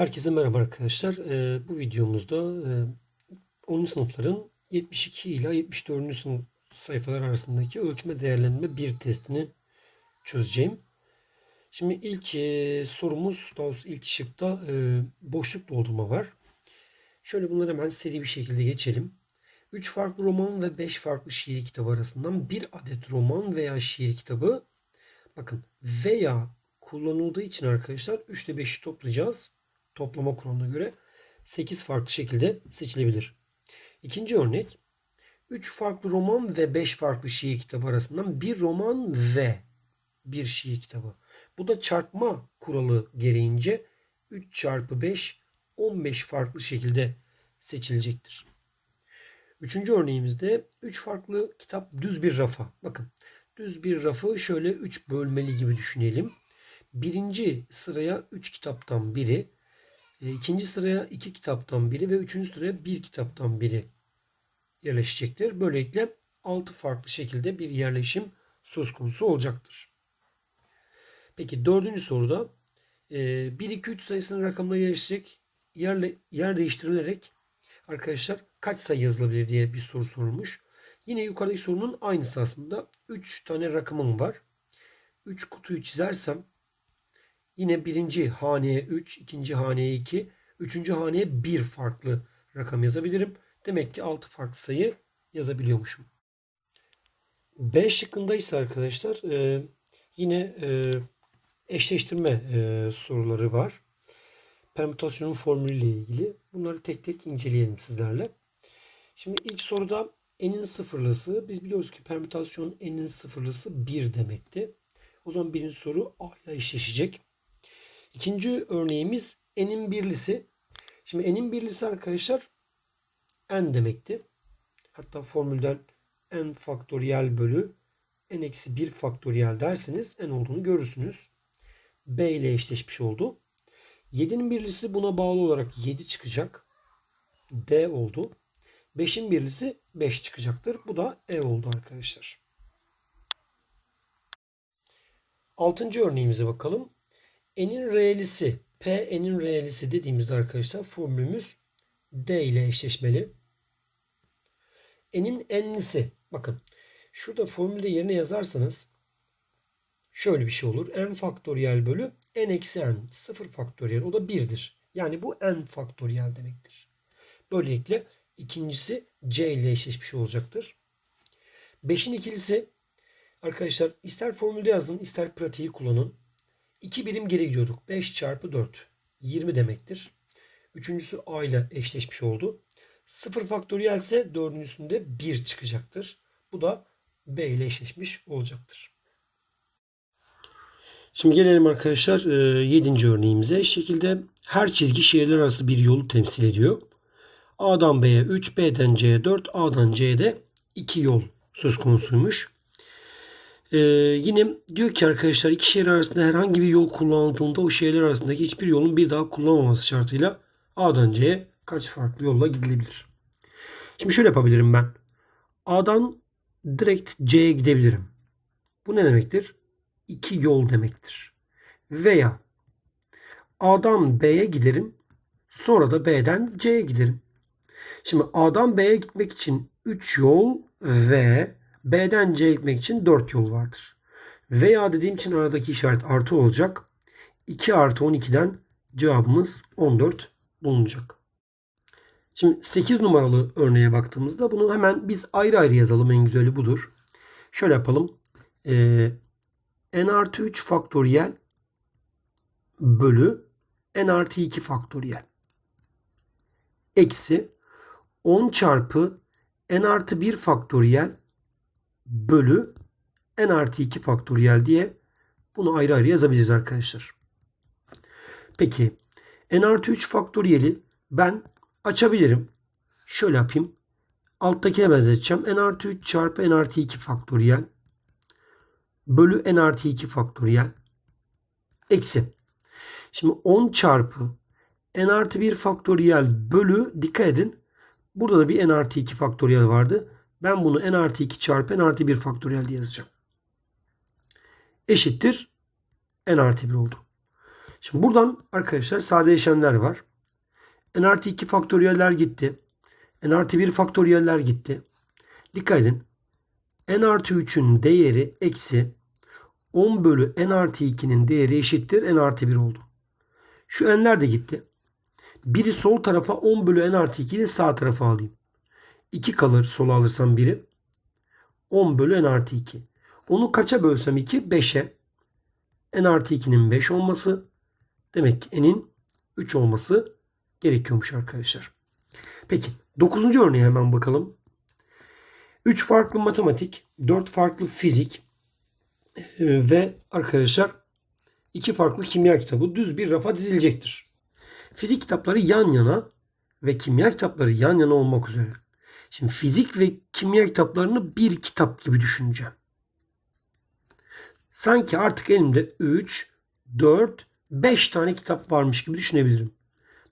Herkese merhaba arkadaşlar. Ee, bu videomuzda e, 10. sınıfların 72 ile 74. sınıf sayfalar arasındaki ölçme değerlendirme bir testini çözeceğim. Şimdi ilk e, sorumuz, daha doğrusu ilk şıkta e, boşluk doldurma var. Şöyle bunları hemen seri bir şekilde geçelim. 3 farklı roman ve 5 farklı şiir kitabı arasından bir adet roman veya şiir kitabı bakın veya kullanıldığı için arkadaşlar 3 ile 5'i toplayacağız toplama kuralına göre 8 farklı şekilde seçilebilir. İkinci örnek 3 farklı roman ve 5 farklı şiir kitabı arasından bir roman ve bir şiir kitabı. Bu da çarpma kuralı gereğince 3 çarpı 5 15 farklı şekilde seçilecektir. Üçüncü örneğimizde 3 farklı kitap düz bir rafa. Bakın düz bir rafı şöyle 3 bölmeli gibi düşünelim. Birinci sıraya 3 kitaptan biri, ikinci sıraya iki kitaptan biri ve üçüncü sıraya bir kitaptan biri yerleşecektir. Böylelikle altı farklı şekilde bir yerleşim söz konusu olacaktır. Peki dördüncü soruda 1, 2, 3 sayısının rakamına yerleşecek yerle, yer değiştirilerek arkadaşlar kaç sayı yazılabilir diye bir soru sorulmuş. Yine yukarıdaki sorunun aynısı aslında. 3 tane rakamım var. 3 kutuyu çizersem Yine birinci haneye 3, ikinci haneye 2, üçüncü haneye 1 farklı rakam yazabilirim. Demek ki 6 farklı sayı yazabiliyormuşum. B şıkkında ise arkadaşlar e, yine e, eşleştirme e, soruları var. Permütasyonun formülüyle ilgili. Bunları tek tek inceleyelim sizlerle. Şimdi ilk soruda n'in sıfırlısı. Biz biliyoruz ki permütasyon n'in sıfırlısı 1 demekti. O zaman birinci soru A ile eşleşecek. İkinci örneğimiz n'in birlisi. Şimdi n'in birlisi arkadaşlar n demekti. Hatta formülden n faktöriyel bölü n eksi 1 faktöriyel derseniz n olduğunu görürsünüz. B ile eşleşmiş oldu. 7'nin birlisi buna bağlı olarak 7 çıkacak. D oldu. 5'in birlisi 5 çıkacaktır. Bu da E oldu arkadaşlar. Altıncı örneğimize bakalım n'in reelisi P n'in reelisi dediğimizde arkadaşlar formülümüz D ile eşleşmeli. N'in n'lisi bakın şurada formülde yerine yazarsanız şöyle bir şey olur. n faktöriyel bölü n eksi n. 0 faktöriyel o da 1'dir. Yani bu n faktöriyel demektir. Böylelikle ikincisi c ile eşleşmiş olacaktır. 5'in ikilisi arkadaşlar ister formülde yazın ister pratiği kullanın. 2 birim geri gidiyorduk. 5 çarpı 4. 20 demektir. Üçüncüsü A ile eşleşmiş oldu. 0 faktöriyel ise dördüncüsünde 1 çıkacaktır. Bu da B ile eşleşmiş olacaktır. Şimdi gelelim arkadaşlar 7. E, örneğimize. Şekilde her çizgi şehirler arası bir yolu temsil ediyor. A'dan B'ye 3, B'den C'ye 4, A'dan C'ye de 2 yol söz konusuymuş. Ee, yine diyor ki arkadaşlar iki şehir arasında herhangi bir yol kullanıldığında o şehirler arasındaki hiçbir yolun bir daha kullanılmaması şartıyla A'dan C'ye kaç farklı yolla gidilebilir? Şimdi şöyle yapabilirim ben. A'dan direkt C'ye gidebilirim. Bu ne demektir? İki yol demektir. Veya A'dan B'ye giderim. Sonra da B'den C'ye giderim. Şimdi A'dan B'ye gitmek için 3 yol ve B'den C'ye gitmek için 4 yol vardır. Veya dediğim için aradaki işaret artı olacak. 2 artı 12'den cevabımız 14 bulunacak. Şimdi 8 numaralı örneğe baktığımızda bunu hemen biz ayrı ayrı yazalım. En güzeli budur. Şöyle yapalım. Ee, n artı 3 faktöriyel bölü n artı 2 faktöriyel eksi 10 çarpı n artı 1 faktöriyel bölü n artı 2 faktöriyel diye bunu ayrı ayrı yazabiliriz arkadaşlar. Peki n artı 3 faktöriyeli ben açabilirim. Şöyle yapayım. Alttakine benzeteceğim. n artı 3 çarpı n artı 2 faktöriyel bölü n artı 2 faktöriyel eksi. Şimdi 10 çarpı n artı 1 faktöriyel bölü dikkat edin. Burada da bir n artı 2 faktöriyel vardı. Ben bunu n artı 2 çarpı n artı 1 faktöriyel diye yazacağım. Eşittir n artı 1 oldu. Şimdi buradan arkadaşlar sadeleşenler var. n artı 2 faktöriyeller gitti. n artı 1 faktöriyeller gitti. Dikkat edin. n artı 3'ün değeri eksi 10 bölü n artı 2'nin değeri eşittir n artı 1 oldu. Şu n'ler de gitti. Biri sol tarafa 10 bölü n artı 2'yi de sağ tarafa alayım. 2 kalır sola alırsam biri. 10 bölü n artı 2. Onu kaça bölsem 2? 5'e. n artı 2'nin 5 olması. Demek ki n'in 3 olması gerekiyormuş arkadaşlar. Peki 9. örneğe hemen bakalım. 3 farklı matematik, 4 farklı fizik e, ve arkadaşlar 2 farklı kimya kitabı düz bir rafa dizilecektir. Fizik kitapları yan yana ve kimya kitapları yan yana olmak üzere. Şimdi fizik ve kimya kitaplarını bir kitap gibi düşüneceğim. Sanki artık elimde 3, 4, 5 tane kitap varmış gibi düşünebilirim.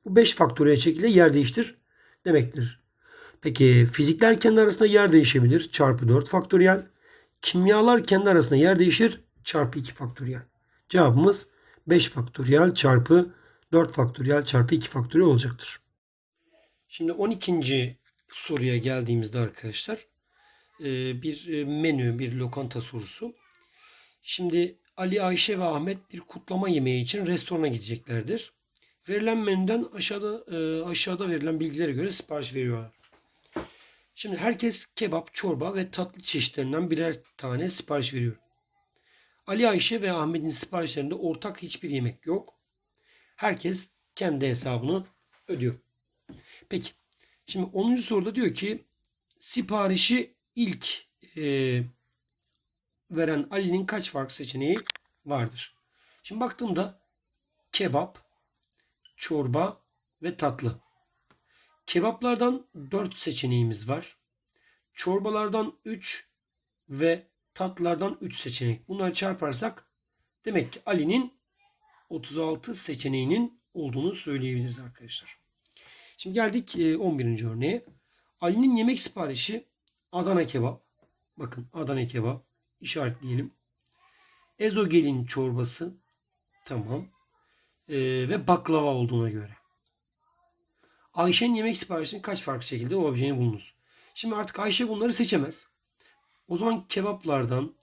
Bu 5 faktöriyel şekilde yer değiştir demektir. Peki fizikler kendi arasında yer değişebilir. Çarpı 4 faktöriyel. Kimyalar kendi arasında yer değişir. Çarpı 2 faktöriyel. Cevabımız 5 faktöriyel çarpı 4 faktöriyel çarpı 2 faktöriyel olacaktır. Şimdi 12. soruya geldiğimizde arkadaşlar e, bir e, menü, bir lokanta sorusu. Şimdi Ali, Ayşe ve Ahmet bir kutlama yemeği için restorana gideceklerdir. Verilen menüden aşağıda e, aşağıda verilen bilgilere göre sipariş veriyorlar. Şimdi herkes kebap, çorba ve tatlı çeşitlerinden birer tane sipariş veriyor. Ali, Ayşe ve Ahmet'in siparişlerinde ortak hiçbir yemek yok. Herkes kendi hesabını ödüyor. Peki. Şimdi 10. soruda diyor ki siparişi ilk e, veren Ali'nin kaç farklı seçeneği vardır? Şimdi baktığımda kebap, çorba ve tatlı. Kebaplardan 4 seçeneğimiz var. Çorbalardan 3 ve tatlılardan 3 seçenek. Bunları çarparsak demek ki Ali'nin 36 seçeneğinin olduğunu söyleyebiliriz arkadaşlar. Şimdi geldik 11. örneğe. Ali'nin yemek siparişi Adana kebap. Bakın Adana kebap işaretleyelim. Ezogelin çorbası. Tamam. Ee, ve baklava olduğuna göre. Ayşe'nin yemek siparişinin kaç farklı şekilde olabileceğini bulunuz. Şimdi artık Ayşe bunları seçemez. O zaman kebaplardan,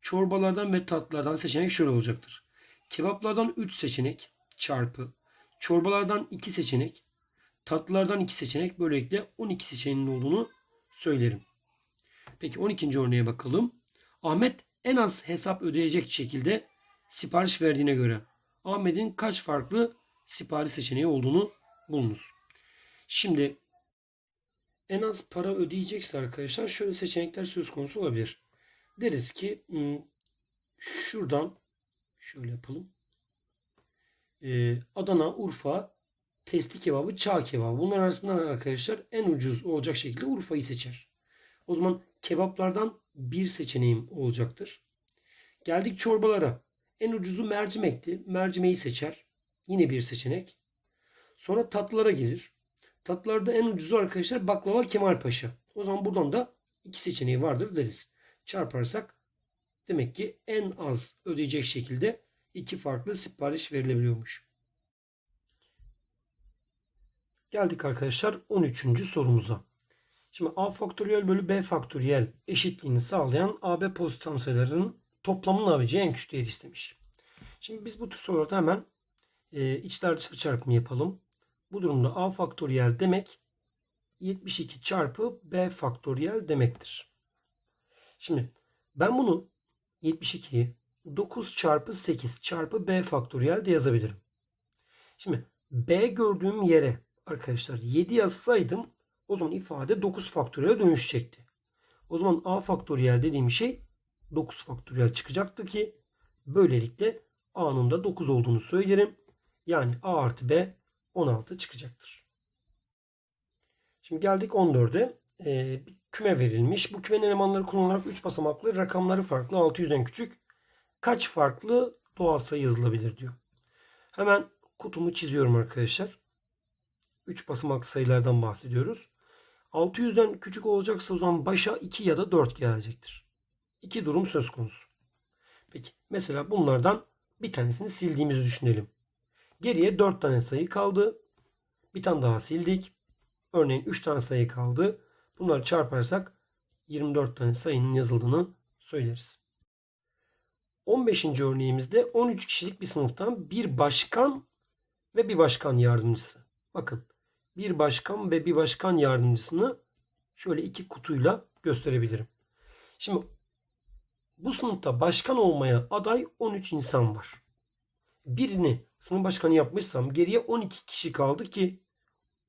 çorbalardan ve tatlılardan seçenek şöyle olacaktır. Kebaplardan 3 seçenek çarpı, çorbalardan 2 seçenek, tatlılardan 2 seçenek böylelikle 12 seçeneğinin olduğunu söylerim. Peki 12. örneğe bakalım. Ahmet en az hesap ödeyecek şekilde sipariş verdiğine göre Ahmet'in kaç farklı sipariş seçeneği olduğunu bulunuz. Şimdi en az para ödeyecekse arkadaşlar şöyle seçenekler söz konusu olabilir. Deriz ki hmm, şuradan şöyle yapalım. Ee, Adana, Urfa, testi kebabı, çağ kebabı. Bunlar arasından arkadaşlar en ucuz olacak şekilde Urfa'yı seçer. O zaman kebaplardan bir seçeneğim olacaktır. Geldik çorbalara. En ucuzu mercimekti. Mercimeği seçer. Yine bir seçenek. Sonra tatlılara gelir. Tatlılarda en ucuzu arkadaşlar baklava Kemal Paşa. O zaman buradan da iki seçeneği vardır deriz. Çarparsak demek ki en az ödeyecek şekilde iki farklı sipariş verilebiliyormuş. Geldik arkadaşlar 13. sorumuza. Şimdi a faktöriyel bölü b faktöriyel eşitliğini sağlayan AB pozitif tam sayılarının toplamının alabileceği en küçük değeri istemiş. Şimdi biz bu tür sorularda hemen e, içler dışarı çarpımı yapalım. Bu durumda a faktöriyel demek 72 çarpı b faktöriyel demektir. Şimdi ben bunu 72'yi 9 çarpı 8 çarpı b faktöriyel de yazabilirim. Şimdi b gördüğüm yere arkadaşlar 7 yazsaydım o zaman ifade 9 faktöriyel dönüşecekti. O zaman a faktöriyel dediğim şey 9 faktöriyel çıkacaktı ki böylelikle a'nın da 9 olduğunu söylerim. Yani a artı b 16 çıkacaktır. Şimdi geldik 14'e. Ee, bir küme verilmiş. Bu kümenin elemanları kullanılarak 3 basamaklı rakamları farklı 600'den küçük kaç farklı doğal sayı yazılabilir diyor. Hemen kutumu çiziyorum arkadaşlar. 3 basamaklı sayılardan bahsediyoruz. 600'den küçük olacaksa o zaman başa 2 ya da 4 gelecektir. İki durum söz konusu. Peki mesela bunlardan bir tanesini sildiğimizi düşünelim. Geriye 4 tane sayı kaldı. Bir tane daha sildik. Örneğin 3 tane sayı kaldı. Bunları çarparsak 24 tane sayının yazıldığını söyleriz. 15. örneğimizde 13 kişilik bir sınıftan bir başkan ve bir başkan yardımcısı. Bakın bir başkan ve bir başkan yardımcısını şöyle iki kutuyla gösterebilirim. Şimdi bu sınıfta başkan olmaya aday 13 insan var. Birini sınıf başkanı yapmışsam geriye 12 kişi kaldı ki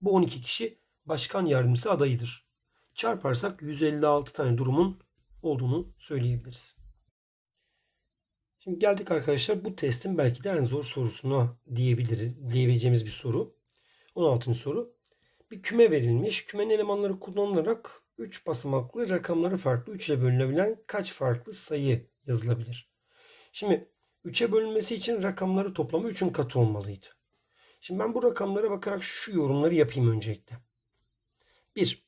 bu 12 kişi başkan yardımcısı adayıdır. Çarparsak 156 tane durumun olduğunu söyleyebiliriz. Şimdi geldik arkadaşlar bu testin belki de en zor sorusuna diyebiliriz, diyebileceğimiz bir soru. 16. soru. Bir küme verilmiş. Kümenin elemanları kullanılarak 3 basamaklı rakamları farklı 3 ile bölünebilen kaç farklı sayı yazılabilir? Şimdi 3'e bölünmesi için rakamları toplamı 3'ün katı olmalıydı. Şimdi ben bu rakamlara bakarak şu yorumları yapayım öncelikle. 1.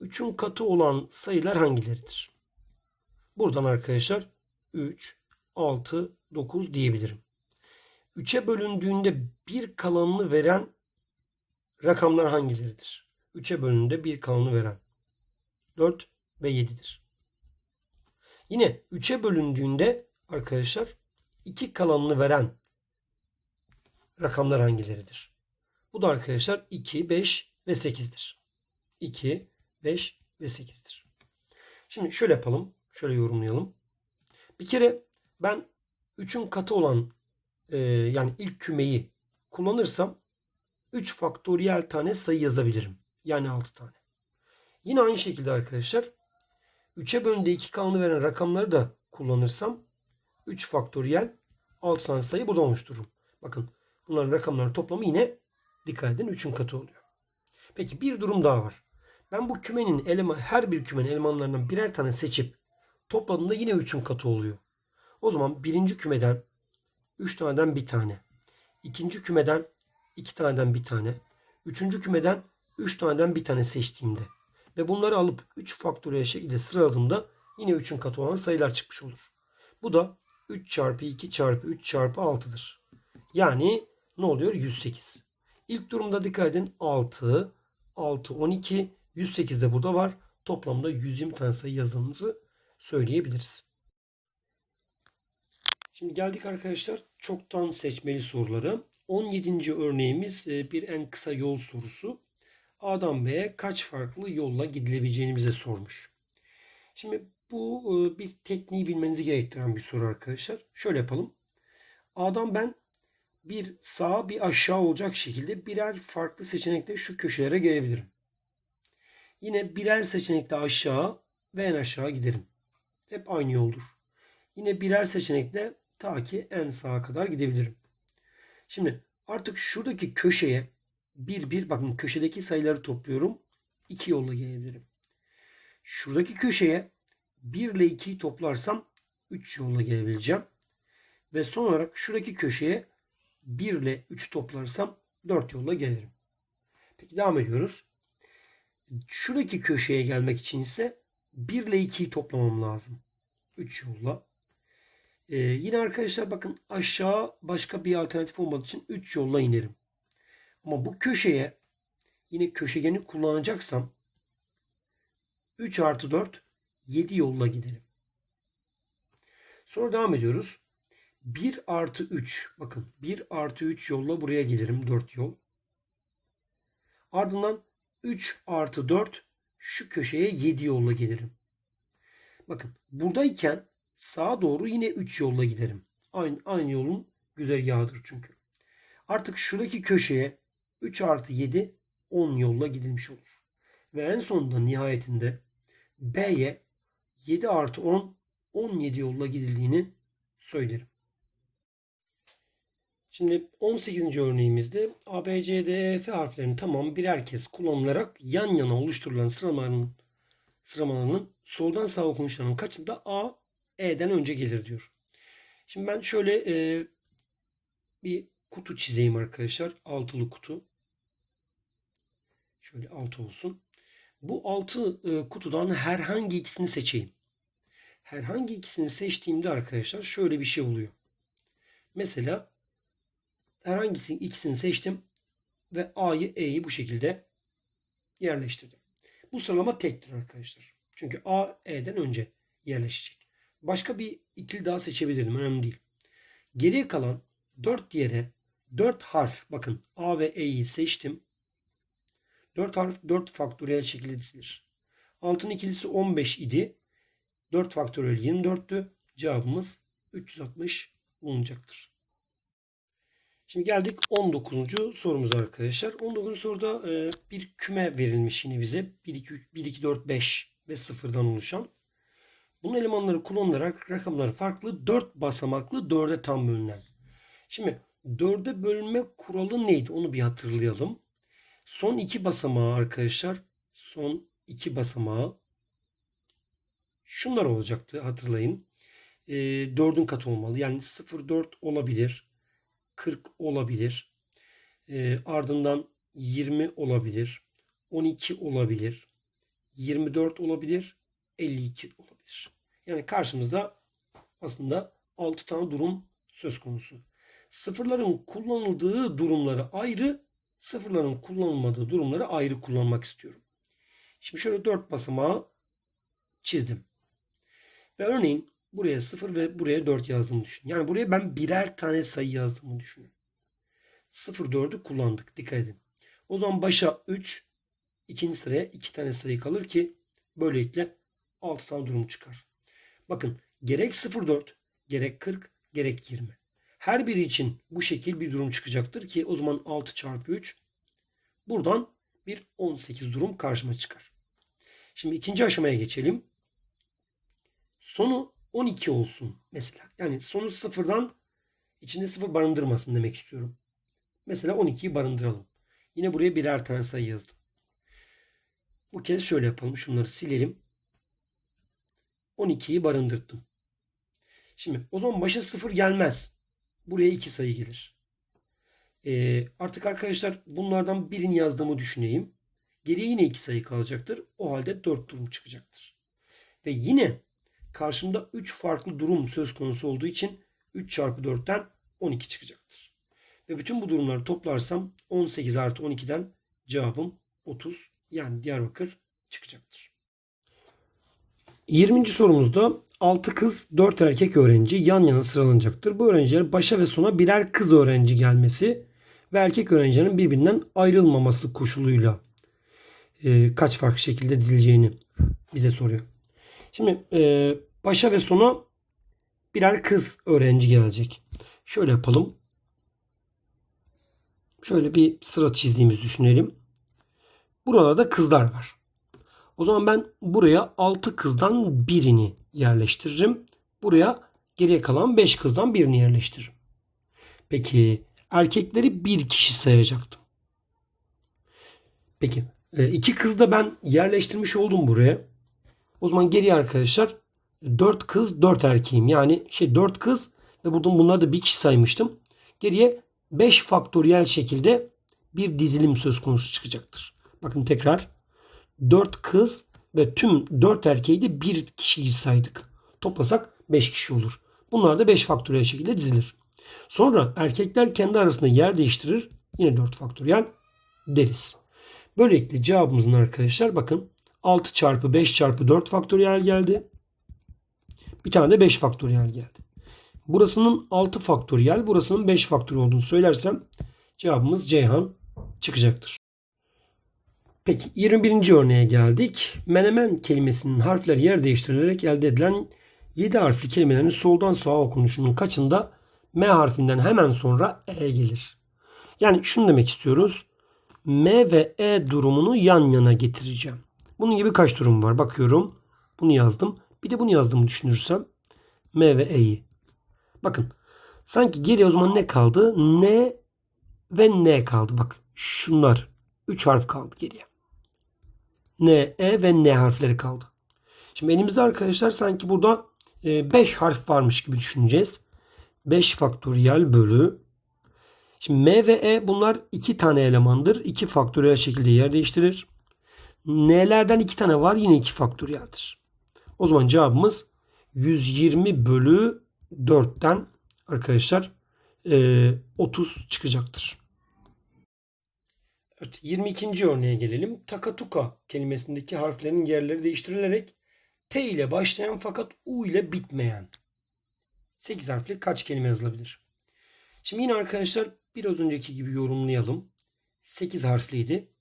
3'ün katı olan sayılar hangileridir? Buradan arkadaşlar 3, 6, 9 diyebilirim. 3'e bölündüğünde bir kalanını veren rakamlar hangileridir? 3'e bölündüğünde bir kalanını veren 4 ve 7'dir. Yine 3'e bölündüğünde arkadaşlar 2 kalanını veren rakamlar hangileridir? Bu da arkadaşlar 2, 5 ve 8'dir. 2, 5 ve 8'dir. Şimdi şöyle yapalım. Şöyle yorumlayalım. Bir kere ben 3'ün katı olan e, yani ilk kümeyi kullanırsam 3 faktöriyel tane sayı yazabilirim. Yani 6 tane. Yine aynı şekilde arkadaşlar 3'e bölündüğü 2 kalanı veren rakamları da kullanırsam 3 faktöriyel 6 tane sayı buradan oluştururum. Bakın bunların rakamların toplamı yine dikkat edin 3'ün katı oluyor. Peki bir durum daha var. Ben bu kümenin eleman her bir kümenin elemanlarından birer tane seçip topladığımda yine 3'ün katı oluyor. O zaman birinci kümeden 3 taneden bir tane. ikinci kümeden 2 taneden bir tane. Üçüncü kümeden 3 taneden bir tane seçtiğimde ve bunları alıp 3 faktöriyel şekilde sıraladığımda yine 3'ün katı olan sayılar çıkmış olur. Bu da 3 çarpı 2 çarpı 3 çarpı 6'dır. Yani ne oluyor? 108. İlk durumda dikkat edin 6, 6, 12, 108 de burada var. Toplamda 120 tane sayı yazdığımızı söyleyebiliriz. Şimdi geldik arkadaşlar çoktan seçmeli soruları. 17. örneğimiz e, bir en kısa yol sorusu. A'dan B'ye kaç farklı yolla gidilebileceğini bize sormuş. Şimdi bu e, bir tekniği bilmenizi gerektiren bir soru arkadaşlar. Şöyle yapalım. A'dan ben bir sağa bir aşağı olacak şekilde birer farklı seçenekle şu köşelere gelebilirim. Yine birer seçenekle aşağı ve en aşağı giderim. Hep aynı yoldur. Yine birer seçenekle ta ki en sağa kadar gidebilirim. Şimdi artık şuradaki köşeye bir bir bakın köşedeki sayıları topluyorum. iki yolla gelebilirim. Şuradaki köşeye 1 ile 2'yi toplarsam 3 yolla gelebileceğim. Ve son olarak şuradaki köşeye 1 ile 3 toplarsam 4 yolla gelirim. Peki devam ediyoruz. Şuradaki köşeye gelmek için ise 1 ile 2'yi toplamam lazım. 3 yolla. Ee, yine arkadaşlar bakın aşağı başka bir alternatif olmadığı için 3 yolla inerim. Ama bu köşeye yine köşegeni kullanacaksam 3 artı 4 7 yolla giderim. Sonra devam ediyoruz. 1 artı 3 bakın 1 artı 3 yolla buraya gelirim 4 yol. Ardından 3 artı 4 şu köşeye 7 yolla gelirim. Bakın buradayken sağa doğru yine 3 yolla giderim. Aynı, aynı yolun güzergahıdır çünkü. Artık şuradaki köşeye 3 artı 7 10 yolla gidilmiş olur. Ve en sonunda nihayetinde B'ye 7 artı 10 17 yolla gidildiğini söylerim. Şimdi 18. örneğimizde A, B, C, D, E, F harflerinin tamamı birer kez kullanılarak yan yana oluşturulan sıralamaların sıralamalarının soldan sağa okunuşlarının kaçında A, E'den önce gelir diyor. Şimdi ben şöyle e, bir kutu çizeyim arkadaşlar. Altılı kutu. Şöyle altı olsun. Bu altı e, kutudan herhangi ikisini seçeyim. Herhangi ikisini seçtiğimde arkadaşlar şöyle bir şey oluyor. Mesela herhangi ikisini seçtim ve A'yı E'yi bu şekilde yerleştirdim. Bu sıralama tektir arkadaşlar. Çünkü A E'den önce yerleşecek. Başka bir ikili daha seçebilirdim. Önemli değil. Geriye kalan 4 yere 4 harf bakın A ve E'yi seçtim. 4 harf 4 faktöriyel şekilde dizilir. Altın ikilisi 15 idi. 4 faktöriyel 24'tü. Cevabımız 360 bulunacaktır. Şimdi geldik 19. sorumuza arkadaşlar. 19. soruda e, bir küme verilmiş yine bize. 1, 2, 3, 1, 2, 4, 5 ve 0'dan oluşan. Bunun elemanları kullanılarak rakamlar farklı 4 basamaklı 4'e tam bölünen. Şimdi 4'e bölünme kuralı neydi? Onu bir hatırlayalım. Son iki basamağı arkadaşlar. Son iki basamağı şunlar olacaktı hatırlayın. E, 4'ün katı olmalı. Yani 0,4 olabilir. 40 olabilir. E, ardından 20 olabilir. 12 olabilir. 24 olabilir. 52 olabilir. Yani karşımızda aslında 6 tane durum söz konusu. Sıfırların kullanıldığı durumları ayrı, sıfırların kullanılmadığı durumları ayrı kullanmak istiyorum. Şimdi şöyle 4 basamağı çizdim. Ve örneğin buraya 0 ve buraya 4 yazdığımı düşünün. Yani buraya ben birer tane sayı yazdığımı düşünün. 0 4'ü kullandık. Dikkat edin. O zaman başa 3, ikinci sıraya 2 tane sayı kalır ki böylelikle 6 tane durum çıkar. Bakın gerek 0,4, gerek 40, gerek 20. Her biri için bu şekil bir durum çıkacaktır ki o zaman 6 çarpı 3 buradan bir 18 durum karşıma çıkar. Şimdi ikinci aşamaya geçelim. Sonu 12 olsun mesela. Yani sonu sıfırdan içinde sıfır barındırmasın demek istiyorum. Mesela 12'yi barındıralım. Yine buraya birer tane sayı yazdım. Bu kez şöyle yapalım. Şunları silelim. 12'yi barındırdım. Şimdi o zaman başa 0 gelmez. Buraya 2 sayı gelir. Ee, artık arkadaşlar bunlardan birini yazdığımı düşüneyim. Geriye yine 2 sayı kalacaktır. O halde 4 durum çıkacaktır. Ve yine karşımda 3 farklı durum söz konusu olduğu için 3 çarpı 4'ten 12 çıkacaktır. Ve bütün bu durumları toplarsam 18 artı 12'den cevabım 30 yani Diyarbakır çıkacaktır. 20. sorumuzda 6 kız 4 erkek öğrenci yan yana sıralanacaktır. Bu öğrenciler başa ve sona birer kız öğrenci gelmesi ve erkek öğrencilerin birbirinden ayrılmaması koşuluyla e, kaç farklı şekilde dizileceğini bize soruyor. Şimdi e, başa ve sona birer kız öğrenci gelecek. Şöyle yapalım. Şöyle bir sıra çizdiğimizi düşünelim. Burada da kızlar var. O zaman ben buraya 6 kızdan birini yerleştiririm. Buraya geriye kalan 5 kızdan birini yerleştiririm. Peki erkekleri bir kişi sayacaktım. Peki e, iki kız da ben yerleştirmiş oldum buraya. O zaman geriye arkadaşlar 4 kız 4 erkeğim. Yani şey 4 kız ve buradan bunları da bir kişi saymıştım. Geriye 5 faktöriyel şekilde bir dizilim söz konusu çıkacaktır. Bakın tekrar 4 kız ve tüm 4 erkeği de bir kişi saydık. Toplasak 5 kişi olur. Bunlar da 5 faktöriyel şekilde dizilir. Sonra erkekler kendi arasında yer değiştirir. Yine 4 faktöriyel deriz. Böylelikle cevabımızın arkadaşlar bakın 6 çarpı 5 çarpı 4 faktöriyel geldi. Bir tane de 5 faktöriyel geldi. Burasının 6 faktöriyel, burasının 5 faktöriyel olduğunu söylersem cevabımız Ceyhan çıkacaktır. Peki 21. örneğe geldik. Menemen kelimesinin harfleri yer değiştirilerek elde edilen 7 harfli kelimelerin soldan sağa okunuşunun kaçında M harfinden hemen sonra E gelir. Yani şunu demek istiyoruz. M ve E durumunu yan yana getireceğim. Bunun gibi kaç durum var? Bakıyorum. Bunu yazdım. Bir de bunu yazdığımı düşünürsem M ve E'yi. Bakın. Sanki geriye o zaman ne kaldı? N ve N kaldı. Bak şunlar. 3 harf kaldı geriye. N, E ve N harfleri kaldı. Şimdi elimizde arkadaşlar sanki burada 5 harf varmış gibi düşüneceğiz. 5 faktöriyel bölü. Şimdi M ve E bunlar 2 tane elemandır. 2 faktöriyel şekilde yer değiştirir. N'lerden 2 tane var yine 2 faktöriyeldir. O zaman cevabımız 120 bölü 4'ten arkadaşlar e, 30 çıkacaktır. Evet, 22. örneğe gelelim. Takatuka kelimesindeki harflerin yerleri değiştirilerek T ile başlayan fakat U ile bitmeyen 8 harfli kaç kelime yazılabilir? Şimdi yine arkadaşlar biraz önceki gibi yorumlayalım. 8 harfliydi.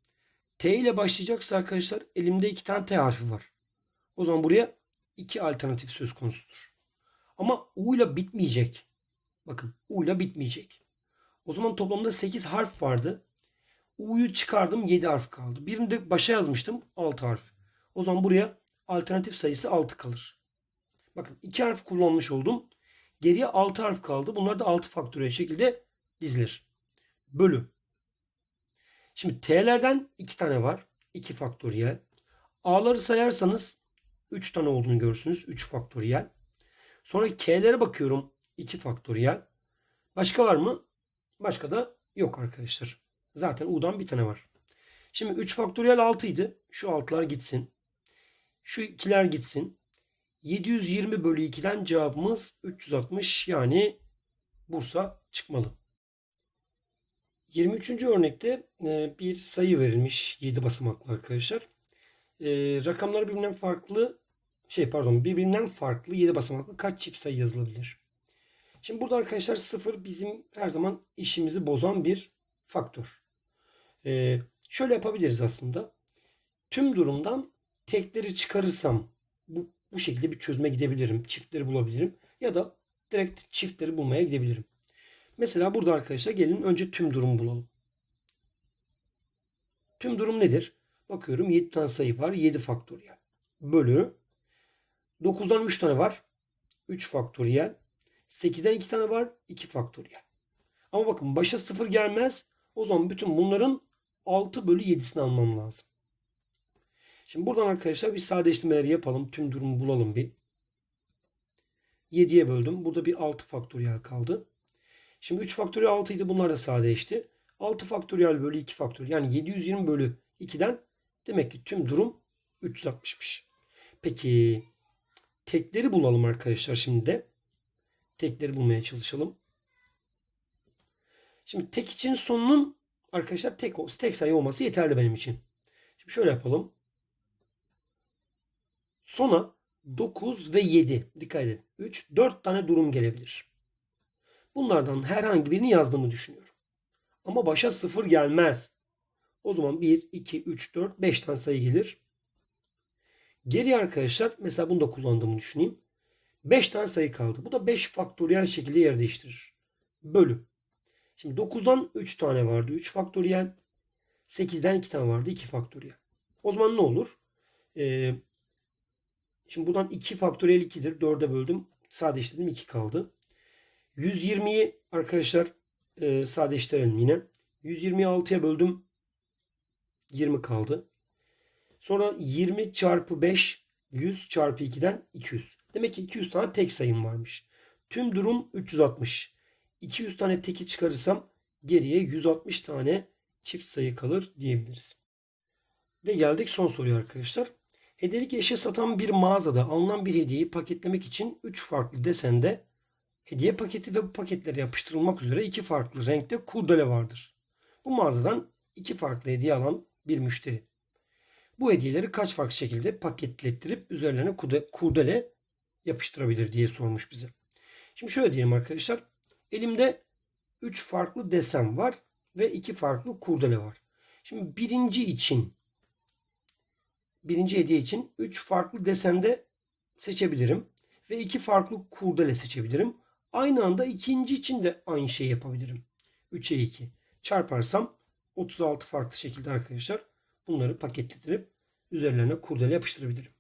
T ile başlayacaksa arkadaşlar elimde 2 tane T harfi var. O zaman buraya 2 alternatif söz konusudur. Ama U ile bitmeyecek. Bakın U ile bitmeyecek. O zaman toplamda 8 harf vardı. U'yu çıkardım 7 harf kaldı. Birini de başa yazmıştım 6 harf. O zaman buraya alternatif sayısı 6 kalır. Bakın 2 harf kullanmış oldum. Geriye 6 harf kaldı. Bunlar da 6 faktöriyel şekilde dizilir. Bölü. Şimdi T'lerden 2 tane var. 2 faktöriyel. A'ları sayarsanız 3 tane olduğunu görürsünüz. 3 faktöriyel. Sonra K'lere bakıyorum. 2 faktöriyel. Başka var mı? Başka da yok arkadaşlar. Zaten U'dan bir tane var. Şimdi 3 faktöriyel 6 idi. Şu altlar gitsin. Şu ikiler gitsin. 720 bölü 2'den cevabımız 360 yani Bursa çıkmalı. 23. örnekte e, bir sayı verilmiş 7 basamaklı arkadaşlar. E, rakamları birbirinden farklı şey pardon birbirinden farklı 7 basamaklı kaç çift sayı yazılabilir? Şimdi burada arkadaşlar 0 bizim her zaman işimizi bozan bir faktör. E, şöyle yapabiliriz aslında. Tüm durumdan tekleri çıkarırsam bu, bu şekilde bir çözüme gidebilirim. Çiftleri bulabilirim. Ya da direkt çiftleri bulmaya gidebilirim. Mesela burada arkadaşlar gelin önce tüm durumu bulalım. Tüm durum nedir? Bakıyorum 7 tane sayı var. 7 faktöriyel. Bölü 9'dan 3 tane var. 3 faktöriyel. 8'den 2 tane var. 2 faktöriyel. Ama bakın başa 0 gelmez. O zaman bütün bunların 6 bölü 7'sini almam lazım. Şimdi buradan arkadaşlar bir sadeleştirmeleri yapalım. Tüm durumu bulalım bir. 7'ye böldüm. Burada bir 6 faktöriyel kaldı. Şimdi 3 faktöriyel 6 idi. Bunlar da sadeleşti. 6 faktöriyel bölü 2 faktöriyel. Yani 720 bölü 2'den demek ki tüm durum 360'mış. Peki tekleri bulalım arkadaşlar şimdi de. Tekleri bulmaya çalışalım. Şimdi tek için sonunun arkadaşlar tek, tek sayı olması yeterli benim için. Şimdi şöyle yapalım. Sona 9 ve 7 dikkat edin. 3 4 tane durum gelebilir. Bunlardan herhangi birini yazdığımı düşünüyorum. Ama başa 0 gelmez. O zaman 1, 2, 3, 4, 5 tane sayı gelir. Geriye arkadaşlar mesela bunu da kullandığımı düşüneyim. 5 tane sayı kaldı. Bu da 5 faktöriyel şekilde yer değiştirir. Bölü. Şimdi 9'dan 3 tane vardı. 3 faktöriyel. 8'den 2 tane vardı. 2 faktöriyel. O zaman ne olur? Ee, şimdi buradan 2 faktöriyel 2'dir. 4'e böldüm. Sadeleştirdim 2 kaldı. 120'yi arkadaşlar e, sadeleştirelim yine. 120'yi 6'ya böldüm. 20 kaldı. Sonra 20 çarpı 5 100 çarpı 2'den 200. Demek ki 200 tane tek sayım varmış. Tüm durum 360. 200 tane teki çıkarırsam geriye 160 tane çift sayı kalır diyebiliriz. Ve geldik son soruya arkadaşlar. Hediyelik eşya satan bir mağazada alınan bir hediyeyi paketlemek için 3 farklı desende hediye paketi ve bu paketlere yapıştırılmak üzere iki farklı renkte kurdele vardır. Bu mağazadan iki farklı hediye alan bir müşteri. Bu hediyeleri kaç farklı şekilde paketlettirip üzerlerine kurdele yapıştırabilir diye sormuş bize. Şimdi şöyle diyelim arkadaşlar. Elimde 3 farklı desen var ve 2 farklı kurdele var. Şimdi birinci için birinci hediye için 3 farklı desende seçebilirim ve 2 farklı kurdele seçebilirim. Aynı anda ikinci için de aynı şeyi yapabilirim. 3'e 2 çarparsam 36 farklı şekilde arkadaşlar bunları paketletirip üzerlerine kurdele yapıştırabilirim.